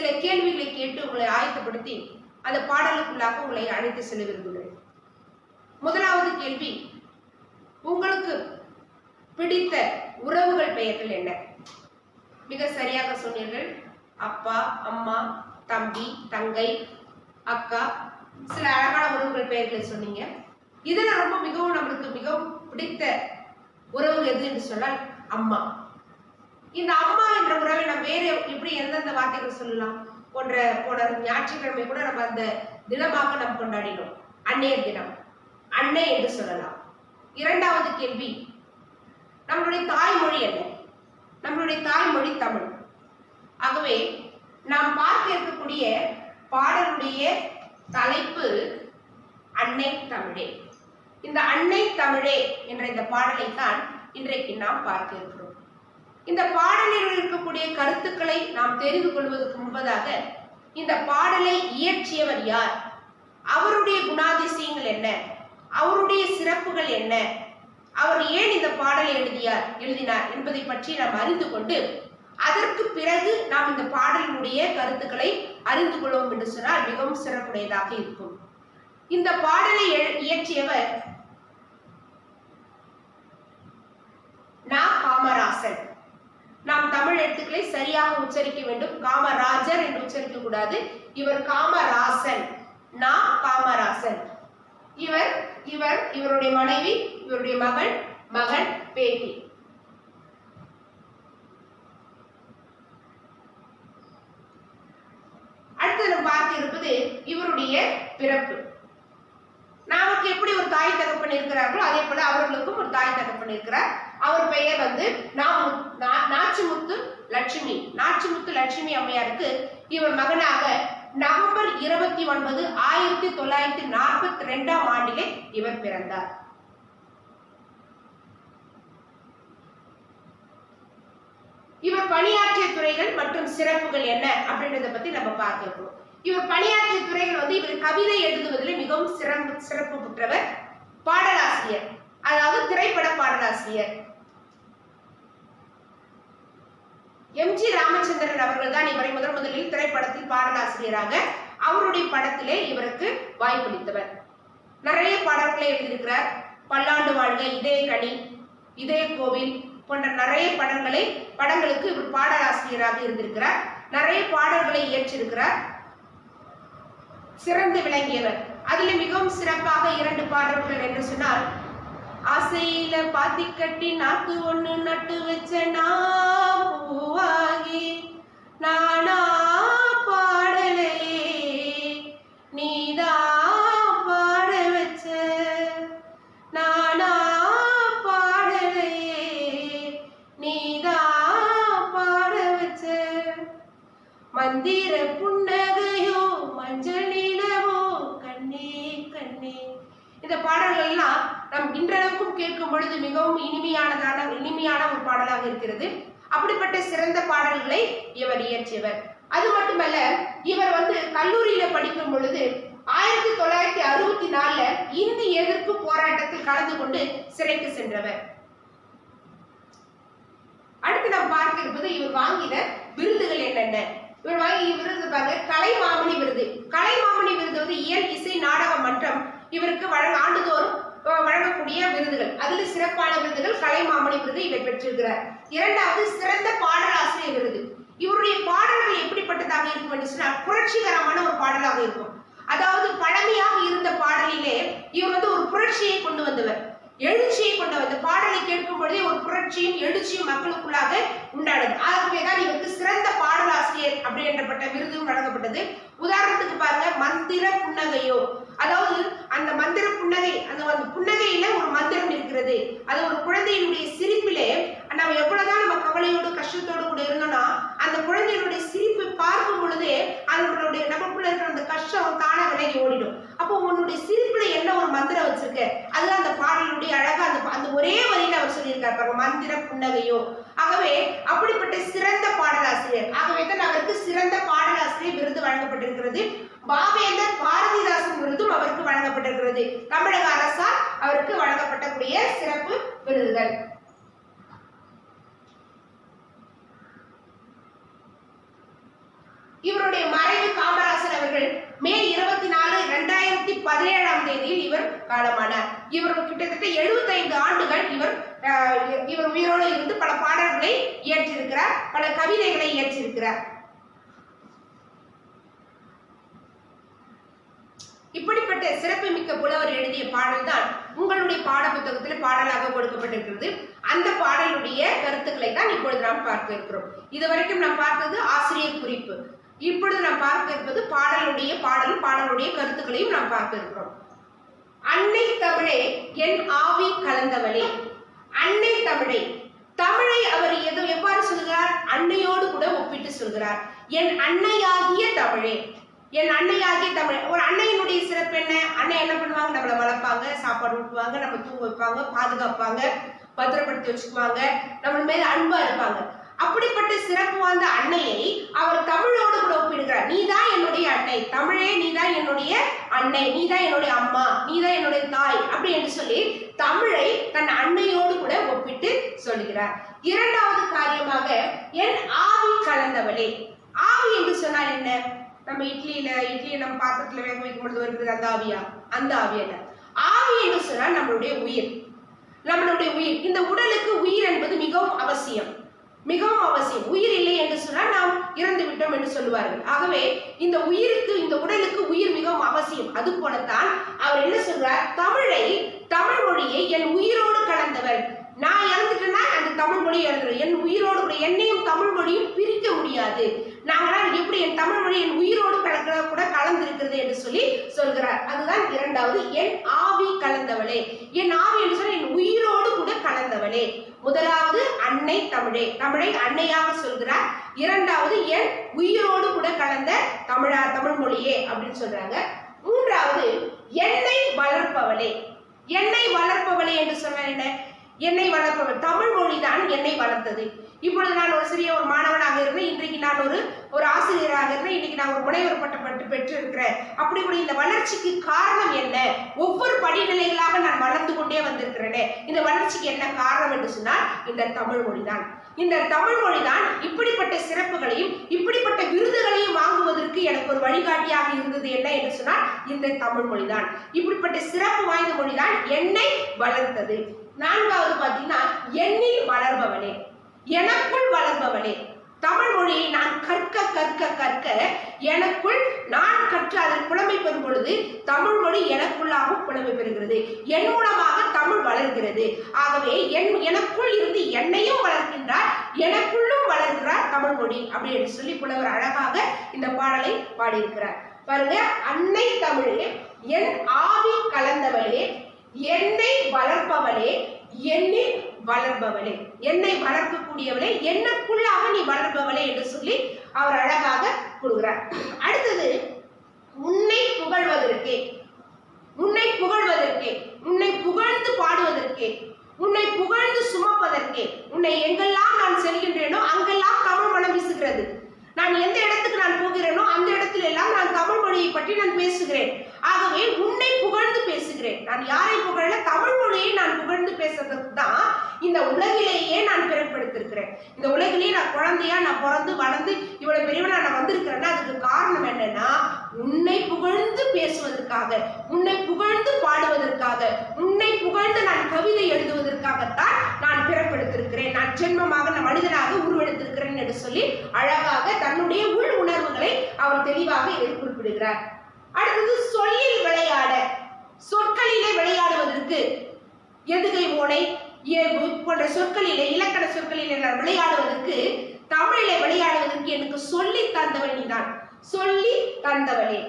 சில கேள்விகளை கேட்டு உங்களை ஆயத்தப்படுத்தி அந்த பாடலுக்குள்ளாக உங்களை அழைத்து செல்ல விரும்புகிறேன். முதலாவது கேள்வி உங்களுக்கு பிடித்த உறவுகள் பெயர்கள் என்ன? மிக சரியாக சொன்னீர்கள். அப்பா அம்மா தம்பி தங்கை அக்கா சில அழகான உறவுகள் பெயர்களை சொன்னீங்க. இதுல ரொம்ப மிகவும் நம்மளுக்கு மிகவும் பிடித்த உறவு எது என்று சொன்னால் அம்மா. இந்த அம்மா என்ற உறவை நான் வேறு எப்படி எந்தெந்த வார்த்தைகள் சொல்லலாம் போன்ற போன ஞாயிற்றுக்கிழமை கூட நம்ம அந்த தினமாக நாம் கொண்டாடினோம். அன்னையர் தினம். அன்னை என்று சொல்லலாம். இரண்டாவது கேள்வி. நம்மளுடைய தாய்மொழி என்ன? நம்மளுடைய தாய்மொழி தமிழ். ஆகவே நாம் பார்க்க இருக்கக்கூடிய பாடலுடைய தலைப்பு அன்னை தமிழே. இந்த அன்னை தமிழே என்ற இந்த பாடலை தான் இன்றைக்கு நாம் பார்க்க இருக்கிறோம். இந்த பாடலில் இருக்கக்கூடிய கருத்து நாம் தெரிந்து கொள்வதற்கு முன்பதாக இந்த பாடலை இயற்றியவர் யார்? அவருடைய குணாதிசயங்கள் என்ன? அவருடைய சிறப்புகள் என்ன? அவர் ஏன் இந்த பாடலை எழுதியார் எழுதினார் என்பதை பற்றி நாம் அறிந்து கொண்டு அதற்கு பிறகு நாம் இந்த பாடலினுடைய கருத்துக்களை அறிந்து கொள்வோம் என்று சொன்னால் மிகவும் சிறப்புடையதாக இருக்கும். இந்த பாடலை இயற்றியவர் நா. காமராசன் எழுத்துக்களை சரியாக உச்சரிக்க வேண்டும். காமராஜர் என்று உச்சரிக்க கூடாது. இவர் காமராசன். நா காமராசன். இவர் இவர் இவருடைய மனைவி இவருடைய மகள் மகன் பேட்டி அடுத்து நம்ம பார்க்க இருப்பது இவருடைய பிறப்பு. நமக்கு எப்படி ஒரு தாய் தகப்பன் இருக்கிறார்களோ அதே போல அவர்களுக்கும் ஒரு தாய் தகப்பன் இருக்கிறார். அவர் பெயர் வந்து நாம் லட்சுமி நாச்சிமுத்து லட்சுமி அம்மையாருக்கு இவர் மகனாக நவம்பர் இருபத்தி ஒன்பது ஆயிரத்தி தொள்ளாயிரத்தி நாற்பத்தி ரெண்டாம் ஆண்டிலே இவர் பிறந்தார். இவர் பணியாற்றிய துறைகள் மற்றும் சிறப்புகள் என்ன அப்படின்றத பத்தி நம்ம பார்க்க இவர் பணியாற்றிய துறைகள் வந்து இவர் கவிதை எழுதுவதில் மிகவும் சிறப்பு சிறப்பு பெற்றவர் பாடலாசிரியர் அதாவது திரைப்பட பாடலாசிரியர். எம் ஜி ராமச்சந்திரன் அவர்கள் தான் இவரை முதன் முதலில் திரைப்படத்தில் பாடலாசிரியராக. அவருடைய படத்திலே இவருக்கு வாய்ப்பளித்தவர் நிறைய பாடல்களை எழுதியிருக்கிறார். பல்லாண்டு வாழ்க இதே கனி இதே கோவில் போன்ற நிறைய படங்களை படங்களுக்கு இவர் பாடலாசிரியராக இருந்திருக்கிறார். நிறைய பாடல்களை இயற்றிருக்கிறார். சிறந்து விளங்கியவர். அதில் மிகவும் சிறப்பாக இரண்டு பாடல்கள் என்று சொன்னால் ஆசையில பாத்தி கட்டி நாக்கு ஒண்ணு நட்டு வச்ச நான் பூவாகி நானா கேட்கும் பொழுது மிகவும் இனிமையானதான இனிமையான ஒரு பாடலாக இருக்கிறது. அப்படிப்பட்ட சிறந்த பாடல்களை இவர் இயற்றியவர். அது மட்டுமல்ல இவர் வந்து கல்லூரியில படிக்கும் பொழுது ஆயிரத்தி தொள்ளாயிரத்தி அறுபத்தி நாலுல இந்தி எதிர்ப்பு போராட்டத்தில் கலந்து கொண்டு சிறைக்கு சென்றவர். அடுத்து நாம் பார்க்க இருப்பது இவர் வாங்கின விருதுகள் என்னென்ன? இவர் வாங்கி விருது பாருங்க கலை மாமணி விருது. கலை மாமணி விருது வந்து இயல் இசை நாடக மன்றம் இவருக்கு வழங்க ஆண்டுதோறும் வழங்கக்கூடிய விருதுகள் அதுல சிறப்பான விருதுகள் கலைமாமணி விருது இவர் பெற்றிருக்கிறார். இரண்டாவது சிறந்த பாடலாசிரியர் விருது. இவருடைய பாடல்கள் எப்படிப்பட்டதாக இருக்கும் என்று சொன்னால் புரட்சிகரமான ஒரு பாடலாக இருக்கும். அதாவது பழமையாக இருந்த பாடலிலே இவர் வந்து ஒரு புரட்சியை கொண்டு வந்தவர். எழுச்சியை கொண்டு வந்த பாடலை கேட்கும் பொழுதே ஒரு புரட்சியும் எழுச்சியும் மக்களுக்குள்ளாக உண்டானது. ஆகவே தான் இவருக்கு சிறந்த பாடலாசிரியர் அப்படின்றப்பட்ட விருதும் வழங்கப்பட்டது. உதாரணத்துக்கு பாருங்க மந்திர புன்னகையோ. அதாவது அந்த மந்திர புன்னகை அந்த ஒரு புன்னகையில ஒரு மந்திரம் இருக்கிறது அது ஒரு குழந்தையினுடைய சிரிப்பிலே நம்ம எவ்வளவுதான் நம்ம கவலையோடு கஷ்டத்தோடு கூட இருந்தோம்னா அந்த குழந்தையினுடைய சிரிப்பை பார்க்கும் பொழுதே அதனுடைய நமக்குள்ள இருக்கிற அந்த கஷ்டம் தானே விலகி ஓடிடும். அப்போ உன்னுடைய சிரிப்புல என்ன ஒரு மந்திரம் வச்சிருக்க? அதுதான் அந்த பாடலுடைய அழகா அந்த அந்த ஒரே வரியில அவர் சொல்லியிருக்காரு பாருங்க மந்திர புன்னகையோ. ஆகவே அப்படிப்பட்ட சிறந்த பாடலாசிரியர் ஆகவே தான் அவருக்கு சிறந்த பாடலாசிரியர் விருது வழங்கப்பட்டிருக்கிறது. பாவேந்தர் பாரதிதாசன் விருதும் அவருக்கு வழங்கப்பட்டிருக்கிறது. தமிழக அவருக்கு வழங்கப்பட்டக்கூடிய சிறப்பு விருதுகள். இவருடைய மறைவு காமராசர் அவர்கள் மே இருபத்தி நாலு இரண்டாயிரத்தி பதினேழாம் தேதியில் இவர் காலமானார். இவர் கிட்டத்தட்ட எழுபத்தி ஐந்து ஆண்டுகள் இவர் இவர் உயிரோடு இருந்து பல பாடல்களை இயற்றியிருக்கிறார் பல கவிதைகளை இயற்றியிருக்கிறார். இப்படி இப்படிப்பட்ட சிறப்புமிக்க புலவர் எழுதிய பாடல் தான் உங்களுடைய பாட புத்தகத்தில் பாடலாக கொடுக்கப்பட்டிருக்கிறது. அந்த பாடலுடைய கருத்துக்களை தான் இப்பொழுது நாம் பார்க்க இருக்கிறோம். இதுவரைக்கும் நாம் பார்த்தது ஆசிரியர் குறிப்பு. இப்பொழுது நாம் பார்க்க இருப்பது பாடலுடைய பாடலும் பாடலுடைய கருத்துக்களையும் நாம் பார்க்க இருக்கிறோம். அன்னை தமிழே என் ஆவி கலந்தவளே. அன்னை தமிழே தமிழை அவர் எது எவ்வாறு சொல்கிறார்? அன்னையோடு கூட ஒப்பிட்டு சொல்கிறார். என் அன்னையாகிய தமிழே. என் அன்னையாகிய தமிழ் ஒரு அன்னையினுடைய சிறப்பு என்ன? அன்னை என்ன பண்ணுவாங்க? நம்மளை வளர்ப்பாங்க சாப்பாடு ஊட்டுவாங்க நம்ம தூங்க வைப்பாங்க பாதுகாப்பாங்க பத்திரப்படுத்தி வச்சுக்குவாங்க நம்ம மேல அன்பா இருப்பாங்க. அப்படிப்பட்ட சிறப்பு வாய்ந்த அன்னையை அவர் தமிழோடு கூட ஒப்பிடுகிறார். நீதான் என்னுடைய அன்னை. தமிழே நீதான் என்னுடைய அன்னை. நீதான் என்னுடைய அம்மா. நீதான் என்னுடைய தாய். அப்படி என்று சொல்லி தமிழை தன் அன்னையோடு கூட ஒப்பிட்டு சொல்கிறார். இரண்டாவது காரியமாக என் ஆவி கலந்தவளே. ஆவி என்று சொன்னால் என்ன? நம்ம இட்லியில இட்லியை நம்ம பாத்திரத்துல வேக வைக்கும் பொழுது வருகிறது அந்த ஆவியா? அந்த ஆவி ஆவி என்று சொன்னால் நம்மளுடைய உயிர். நம்மளுடைய உயிர். இந்த உடலுக்கு உயிர் என்பது மிகவும் அவசியம். மிகவும் அவசியம். உயிர் இல்லை என்று சொன்னால் நாம் இறந்து விட்டோம் என்று சொல்லுவார்கள். ஆகவே இந்த உயிருக்கு இந்த உடலுக்கு உயிர் மிகவும் அவசியம். அது போலத்தான் அவர் என்ன சொல்றார்? தமிழை தமிழ் மொழியை என் உயிரோடு கலந்தவர். நான் இறந்துட்டேன்னா அந்த தமிழ் மொழி இறந்துடும். என் உயிரோடு என்னையும் தமிழ் மொழியும் பிரிக்க முடியாது. நாங்களாம் எப்படி என் தமிழ் மொழி என் உயிரோடு கலக்கிற கூட கலந்திருக்கிறது என்று சொல்லி சொல்கிறார். அதுதான் இரண்டாவது என் ஆவி கலந்தவளே. என் ஆவி என்று சொன்னால் என் உயிரோடு கூட கலந்தவளே. முதலாவது அன்னை தமிழே. தமிழை அன்னையாக சொல்கிறார். இரண்டாவது என் உயிரோடு கூட கலந்த தமிழா தமிழ் மொழியே அப்படின்னு சொல்றாங்க. மூன்றாவது என்னை வளர்ப்பவளே. என்னை வளர்ப்பவளே என்று சொன்னால் என்ன? என்னை வளர்ப்பவள் தமிழ் மொழிதான் என்னை வளர்த்தது. இப்பொழுது நான் ஒரு சிறிய ஒரு மாணவனாக இருந்தேன். இன்றைக்கு நான் ஒரு ஒரு ஆசிரியராக இருந்தேன். இன்னைக்கு நான் ஒரு முனைவர் பட்டம் பட்டு பெற்று இருக்கிறேன் அப்படி கூட இந்த வளர்ச்சிக்கு காரணம் என்ன? ஒவ்வொரு படிநிலைகளாக நான் வளர்ந்து கொண்டே வந்திருக்கிறேனே. இந்த வளர்ச்சிக்கு என்ன காரணம் என்று சொன்னால் இந்த தமிழ் மொழிதான். இந்த தமிழ் மொழிதான் இப்படிப்பட்ட சிறப்புகளையும் இப்படிப்பட்ட விருதுகளையும் வாங்குவதற்கு எனக்கு ஒரு வழிகாட்டியாக இருந்தது என்ன என்று சொன்னால் இந்த தமிழ் மொழிதான். இப்படிப்பட்ட சிறப்பு வாய்ந்த மொழிதான் என்னை வளர்த்தது. நான்காவது பார்த்தீங்கன்னா எண்ணில் வளர்பவனே. எனக்குள் வளர்பவனே தமிழ் மொழியை நான் கற்க கற்க கற்க எனக்குள் நான் கற்று அதில் புலமை பெறும் பொழுது தமிழ் மொழி எனக்குள்ளாகவும் புலமை பெறுகிறது. என் மூலமாக தமிழ் வளர்கிறது. ஆகவே என் எனக்குள் இருந்து என்னையும் வளர்க்கின்றார் எனக்குள்ளும் வளர்கிறார் தமிழ் மொழி அப்படி என்று சொல்லி புலவர் அழகாக இந்த பாடலை பாடியிருக்கிறார். பாருங்க அன்னை தமிழே என் ஆவி கலந்தவளே என்னை வளர்ப்பவளே என்னில் வளர்பவளே. என்னை வளர்க்கக்கூடியவளே என்னக்குள்ளாக நீ வளர்பவளே என்று சொல்லி அவர் அழகாக கூறுகிறார். அடுத்தது உன்னை புகழ்வதற்கே உன்னை புகழ்வதற்கே உன்னை புகழ்ந்து பாடுவதற்கே உன்னை புகழ்ந்து சுமப்பதற்கே உன்னை எங்கெல்லாம் நான் செல்கின்றேனோ அங்கெல்லாம் தமிழ் மனம் வீசுகிறது. நான் எந்த இடத்துக்கு நான் போகிறேனோ அந்த இடத்துல எல்லாம் நான் தமிழ் மொழியை பற்றி நான் பேசுகிறேன். ஆகவே உன்னை புகழ்ந்து பேசுகிறேன். நான் யாரை புகழல? தமிழ் மொழியை நான் புகழ்ந்து பேசுறதுக்கு தான் இந்த உலகிலேயே நான் பிறப்படுத்திருக்கிறேன் இந்த உலகிலேயே நான் குழந்தையா நான் பிறந்து வளர்ந்து இவ்வளவு பெரியவனா நான் வந்திருக்கிறேன்னா அதுக்கு காரணம் என்னன்னா உன்னை புகழ்ந்து பேசுவதற்காக உன்னை புகழ்ந்து பாடுவதற்காக உன்னை புகழ்ந்து நான் கவிதை எழுதுவதற்காகத்தான் நான் பிறப்படுத்திருக்கிறேன் நான் ஜென்மமாக நான் மனிதனாக உருவெடுத்திருக்கிறேன் என்று சொல்லி அழகாக தன்னுடைய உள் உணர்வுகளை அவர் தெளிவாக இதில் குறிப்பிடுகிறார். அடுத்தது சொல்லில் விளையாட. சொற்களிலே விளையாடுவதற்கு எதுகை ஓடை இயல்பு போன்ற சொற்களிலே இலக்கண சொற்களிலே நான் விளையாடுவதற்கு தமிழிலே விளையாடுவதற்கு எனக்கு சொல்லி தந்தவள் நீதான் சொல்லி தந்தவளே.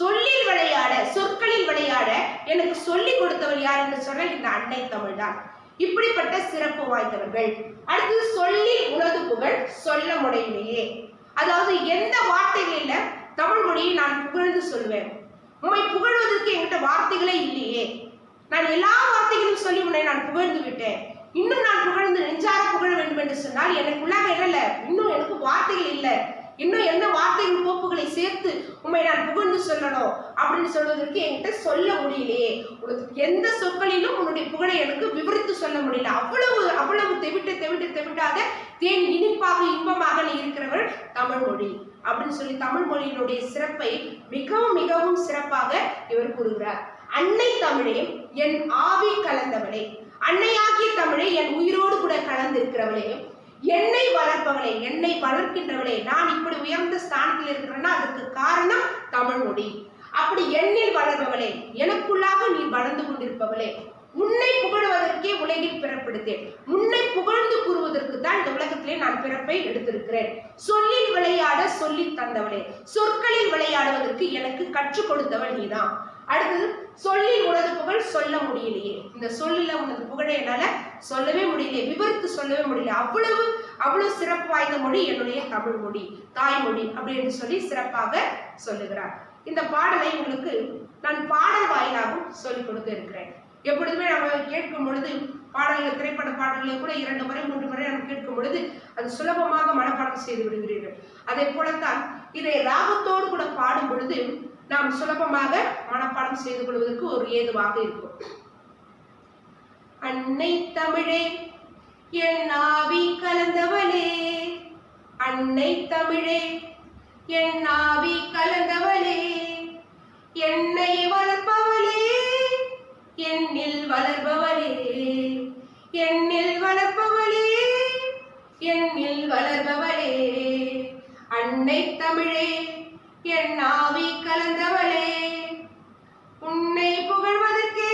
சொல்லில் விளையாட சொற்களில் விளையாட எனக்கு சொல்லி கொடுத்தவள் யார் என்று சொன்னால் இந்த அன்னை தமிழ் தான் இப்படிப்பட்ட சிறப்பு வாய்ந்தவர்கள். அடுத்து சொல்லில் உனது புகழ் சொல்ல முடையிலேயே அதாவது எந்த வார்த்தைகளில் தமிழ் மொழியை நான் புகழ்ந்து சொல்வேன். உண்மை புகழ்வதற்கு என்கிட்ட வார்த்தைகளே இல்லையே. நான் எல்லா வார்த்தைகளும் சொல்லி உன்னை நான் புகழ்ந்து விட்டேன். இன்னும் நான் புகழ்ந்து நெஞ்சார புகழ வேண்டும் என்று சொன்னால் எனக்குள்ளாக இல்லை இன்னும் எனக்கு வார்த்தைகள் இல்லை. இன்னும் எந்த வார்த்தையின் கோப்புகளை சேர்த்து உண்மை நான் புகழ்ந்து சொல்லணும் அப்படின்னு சொல்வதற்கு என்கிட்ட சொல்ல முடியலையே. உனக்கு எந்த சொற்களிலும் உன்னுடைய புகழை எனக்கு விவரித்து சொல்ல முடியல. அவ்வளவு அவ்வளவு தெவிட்டு தெவிட்டு தெவிட்டாக தேன் இனிப்பாக இன்பமாக நீ இருக்கிறவள் தமிழ் மொழி அப்படின்னு சொல்லி தமிழ் மொழியினுடைய சிறப்பை மிகவும் மிகவும் சிறப்பாக இவர் கூறுகிறார். அன்னை தமிழே என் ஆவி கலந்தவளே. அன்னையாகிய தமிழை என் உயிரோடு கூட கலந்திருக்கிறவளே. என்னை வளர்ப்பவளே என்னை வளர்க்கின்றவளே நான் இப்படி உயர்ந்த ஸ்தானத்தில் இருக்கிறேன்னா அதுக்கு காரணம் தமிழ் மொழி. அப்படி எண்ணில் வளர்பவளே எனக்குள்ளாக நீ வளர்ந்து கொண்டிருப்பவளே உன்னை புகழ்வதற்கே உலகில் பிறப்படுத்தேன் உன்னை புகழ்ந்து கூறுவதற்கு தான் இந்த உலகத்திலே நான் பிறப்பை எடுத்திருக்கிறேன். சொல்லில் விளையாட சொல்லி தந்தவளே சொற்களில் விளையாடுவதற்கு எனக்கு கற்றுக் கொடுத்தவள் நீதான். அடுத்தது சொல்லில் உனது புகழ் சொல்ல முடியலையே. இந்த சொல்லில உனது புகழை என்னால சொல்லவே முடியலையே. விவரித்து சொல்லவே முடியல. அவ்வளவு அவ்வளவு சிறப்பு வாய்ந்த மொழி என்னுடைய தமிழ் மொழி தாய்மொழி அப்படின்னு சொல்லி சிறப்பாக சொல்லுகிறார். இந்த பாடலை உங்களுக்கு நான் பாடல் வாயிலாகவும் சொல்லிக் கொடுக்க இருக்கிறேன். எப்பொழுதுமே நம்ம கேட்கும் பொழுது பாடல்கள் திரைப்பட பாடல்களை கூட இரண்டு முறை மூன்று முறை நம்ம கேட்கும் பொழுது அது சுலபமாக மனப்பாடம் செய்து விடுகிறீர்கள். அதே போலத்தான் இதை ராகத்தோடு கூட பாடும் பொழுது நாம் சுலபமாக மனப்பாடம் செய்து கொள்வதற்கு ஒரு ஏதுவாக இருக்கும். அன்னை தமிழே என் ஆவி கலந்தவளே அன்னை தமிழே. என் ஆவி கலந்தவளே என்னை வளர்ப்பவளே. என்னில் வளர்பவளே என்னில் வளர்ப்பவளே. என்னில் வளர்பவளே அன்னை தமிழே. என் ஆவி கலந்தவளே உன்னை புகழ்வதற்கே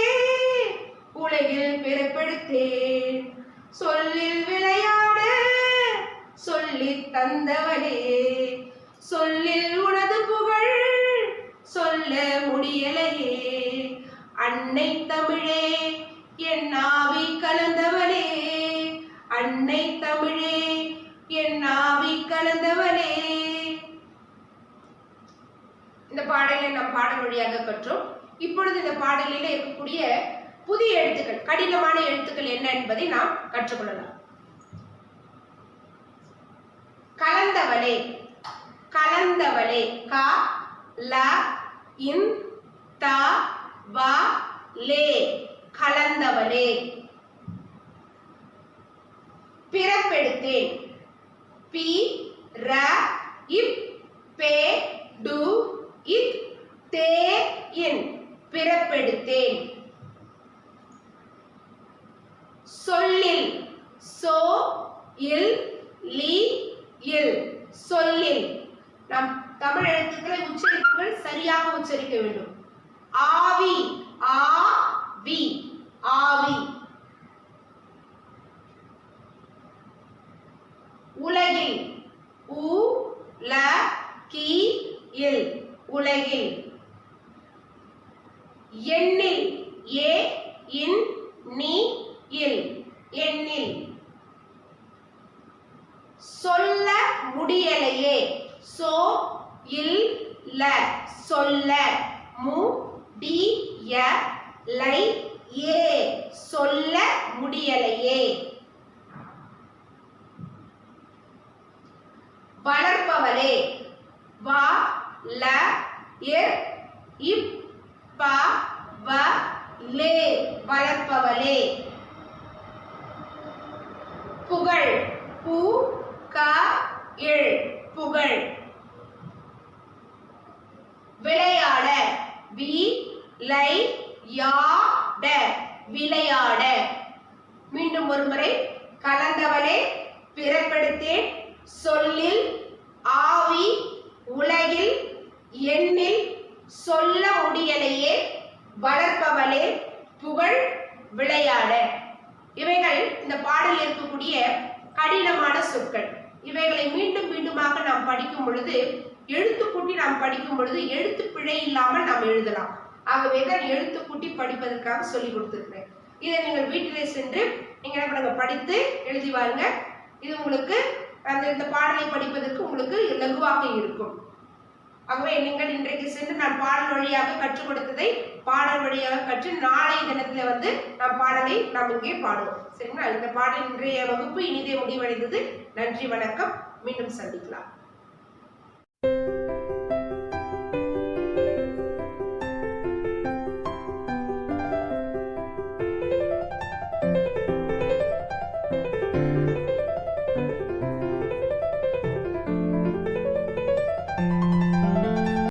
உலகில் பிறப்படுத்தே சரியாக கற்றோம். இப்பொழுது இந்த பாடலில் இருக்கக்கூடிய புதிய எழுத்துக்கள் கடினமான எழுத்துக்கள் என்ன என்பதை நாம் கற்றுக்கொள்ளலாம். கலந்தவளே கலந்தவளே க ல இன் த வ லே கலந்தவளே. பிறப்பெடுத்தேன். பி ர இப் பே டு இத் தே இன் பிறப்பெடுத்தேன் சொல்லில் சோ இல் லி இல் சொல்லில் நாம் தமிழ் எழுத்துக்களை உச்சரிப்புகள் சரியாக உச்சரிக்க வேண்டும் ஆவி ஆ வி ஆவி உலகில் உ ல கி இல் உலகில் எண்ணில் ஏ இன் நீ இல் எண்ணில் சொல்ல முடியலையே சோ இல் ல சொல்ல மு டி ய லை ஏ சொல்ல முடியலையே வளர்ப்பவளே வ ல இர் இப் ப வ லே வளர்ப்பவளே புகழ் பு க இல் புகழ் விளையாட வி லை யா ட விளையாட மீண்டும் ஒரு முறை கலந்தவளே பிறப்பெடுத்தேன் சொல்லில் ஆவி உலகில் எண்ணில் சொல்ல முடியலையே வளர்ப்பவளே புகழ் விளையாட. இவைகள் இந்த பாடலில் இருக்கக்கூடிய கடினமான சொற்கள். இவைகளை மீண்டும் மீண்டுமாக நாம் படிக்கும் பொழுது எழுத்து கூட்டி நாம் படிக்கும் பொழுது எழுத்து பிழை இல்லாமல் நாம் எழுதலாம். ஆகவே தான் எழுத்து கூட்டி படிப்பதற்காக சொல்லி கொடுத்துருக்கிறேன். இதை நீங்கள் வீட்டிலே சென்று நீங்கள் என்ன பண்ணுங்க படித்து எழுதி வாருங்க. இது உங்களுக்கு அந்த இந்த பாடலை படிப்பதற்கு உங்களுக்கு லகுவாக இருக்கும். ஆகவே நீங்கள் இன்றைக்கு சென்று நான் பாடல் வழியாக கற்றுக் கொடுத்ததை பாடல் வழியாக கற்று நாளை தினத்துல வந்து நாம் பாடலை நாம் இங்கே பாடுவோம். சரிங்களா? இந்த பாடல் இன்றைய வகுப்பு இனிதே முடிவடைந்தது. நன்றி வணக்கம். மீண்டும் சந்திக்கலாம்.